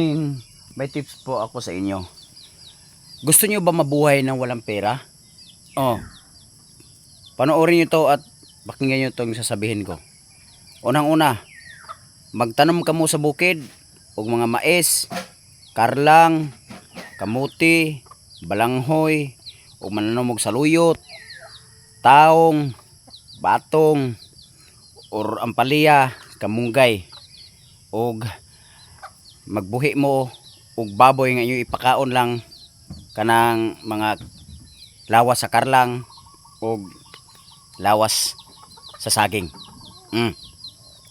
Ning, may tips po ako sa inyo. Gusto niyo ba mabuhay ng walang pera? Oh. Panoorin niyo to at pakinggan niyo tong sasabihin ko. Unang-una, magtanom ka mo sa bukid og mga mais, karlang, kamuti, balanghoy, ug mananom og saluyot, taong, batong, or ampalaya, kamunggay, og magbuhi mo og baboy nga inyo ipakaon lang kanang mga lawas sa karlang og lawas sa saging. Mm.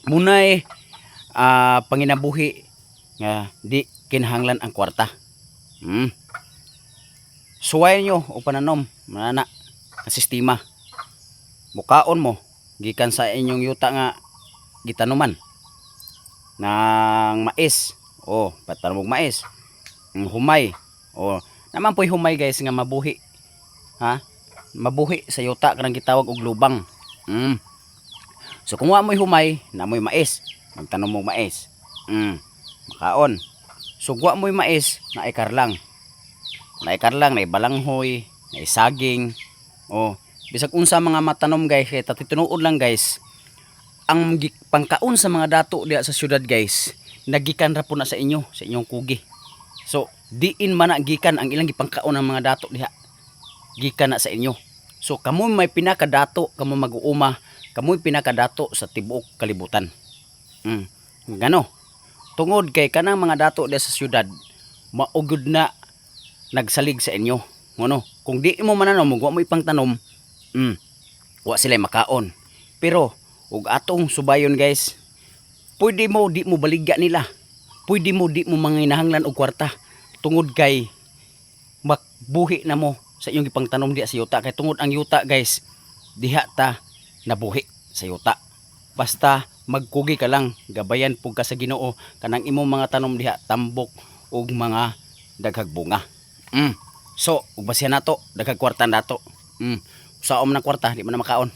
Munay ah, panginabuhi nga di kinahanglan ang kwarta. Mm. Suwayan nyo o pananom manana ang sistema. Mukaon mo gikan sa inyong yuta nga gitanuman ng mais Oh, patanong og mais. Ang humay. Oh, naman po'y humay guys nga mabuhi. Ha? Mabuhi sa yuta kanang gitawag og lubang. Mm. So kung mo'y humay, na mo'y mais, magtanom mo mais. Mm. Makaon. So wa mo'y mais, na ay karlang. Na ay karlang, na ay balanghoy, na ay saging. Oh, bisag unsa mga matanom guys, kay tatitunood lang guys. Ang pangkaon sa mga dato diha sa syudad guys, nagikan ra po na sa inyo, sa inyong kugi. So, diin man na gikan ang ilang gipangkaon ng mga dato diha. Gikan na sa inyo. So, kamo may pinakadato, kamo mag-uuma, kamo pinakadato sa tibuok kalibutan. Mm. Gano? Tungod kay kanang mga dato diha sa syudad, maugod na nagsalig sa inyo. Ano? Kung di mo mananom, wa mo ipangtanom, mm, wa sila makaon. Pero, ug atong subayon guys, pwede mo di mo baligya nila. Pwede mo di mo manginahanglan og kwarta. Tungod kay makbuhi na mo sa iyong ipangtanom diha sa yuta. Kay tungod ang yuta guys diha ta nabuhi sa yuta. Basta magkugi ka lang gabayan pug ka sa Ginoo. Kanang imong mga tanom diha tambok ug mga daghag bunga. Mm. so ug basiya nato daghag kwarta nato. Mm. usaom ng kwarta di man na makaon.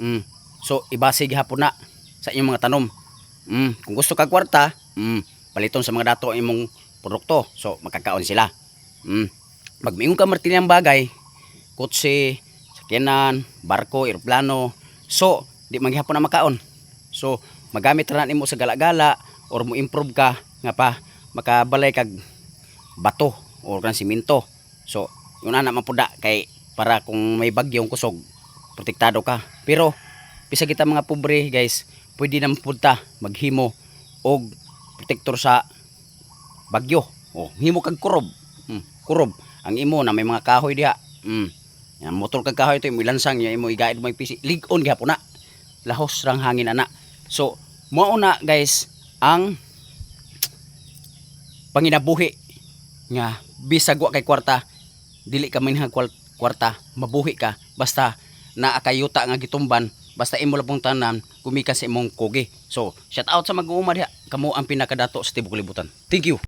Mm. so ibase gihapon na sa inyong mga tanom Mm, kung gusto ka kwarta, mm, paliton sa mga dato imong produkto. So, makakaon sila. Mm. Magmingon ka martilya ang bagay, kutsi, sakyanan, barko, eroplano. So, di maghihapon na makaon. So, magamit ra nimo sa gala-gala or mo improve ka nga pa makabalay kag bato or kan siminto. So, yun na naman puda kay para kung may bagyong kusog, protektado ka. Pero, bisa kita mga pobre guys, pwede na punta maghimo og protektor sa bagyo. Oh, himo kag kurob. Hmm, kurob. Ang imo na may mga kahoy diha. Hmm. Yan motor kag kahoy to imo ilansang niya imo igaid mo pisi. Ligon gyapon na. Lahos rang hangin ana. So, mao na guys ang panginabuhi nga bisag wa kay kwarta dili ka man kwarta mabuhi ka basta naa kayuta nga gitumban basta imo lang tanan gumikan sa imong kugi. So shout out sa mag-uuma diha. Kamo ang pinakadato sa tibok libutan thank you